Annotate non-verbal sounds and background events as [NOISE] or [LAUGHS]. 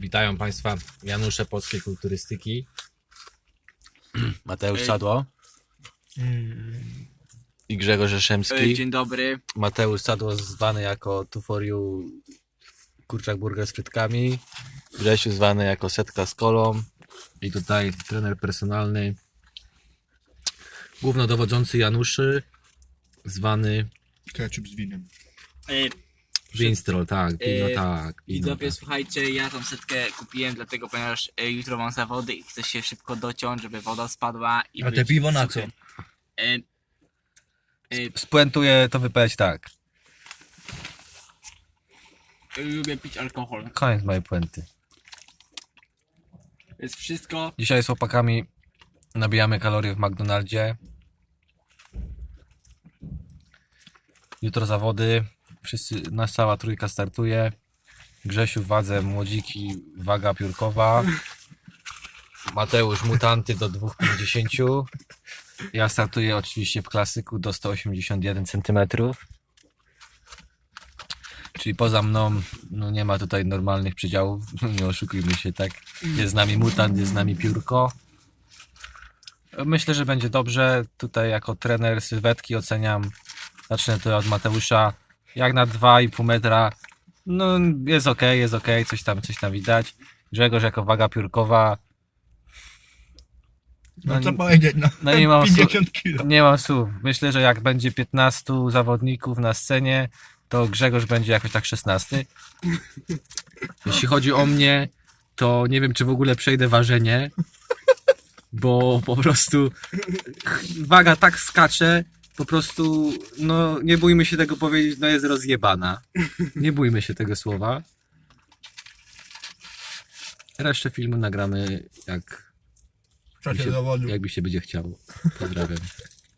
Witają Państwa Janusze Polskiej Kulturystyki. [CLEARS THROAT] Mateusz Ej. Sadło i Grzegorz Rzeszemski. Dzień dobry. Mateusz Sadło zwany jako Tu For You kurczak burger z frytkami. Grzesiu zwany jako setka z kolą. I tutaj trener personalny, głównodowodzący Januszy, zwany Ketchup z winem. Winstrol, tak, wino, E, tak. wino, Widzowie, tak. słuchajcie, ja tą setkę kupiłem dlatego, ponieważ e, jutro mam zawody i chcę się szybko dociąć, żeby woda spadła. I A te być piwo na suchym. E, e, Spuentuję to wypowiedź tak. lubię pić alkohol. Koniec mojej puenty. To jest wszystko. Dzisiaj z chłopakami nabijamy kalorie w McDonaldzie. Jutro zawody. Wszyscy, nasza cała trójka startuje. Grzesiu w wadze młodziki, waga piórkowa. Mateusz mutanty do 2,50. Ja startuję oczywiście w klasyku do 181 cm. Czyli poza mną no nie ma tutaj normalnych przedziałów, [LAUGHS] nie oszukujmy się, tak? Jest z nami mutant, jest z nami piórko. Myślę, że będzie dobrze. Tutaj jako trener sylwetki oceniam, zacznę to od Mateusza, jak na 2,5 metra, no jest ok, jest ok, coś tam, coś tam widać. Grzegorz jako waga piórkowa, No, No co powiedzieć, no, no nie mam [LAUGHS] 50 kilo. nie mam słów. Myślę, że jak będzie 15 zawodników na scenie, to Grzegorz będzie jakoś tak 16. Jeśli chodzi o mnie, to nie wiem, czy w ogóle przejdę ważenie, bo po prostu waga tak skacze, po prostu, no nie bójmy się tego powiedzieć, no jest rozjebana. Nie bójmy się tego słowa. Resztę filmu nagramy jak, W czasie zawodu. jak mi się będzie chciało. Pozdrawiam.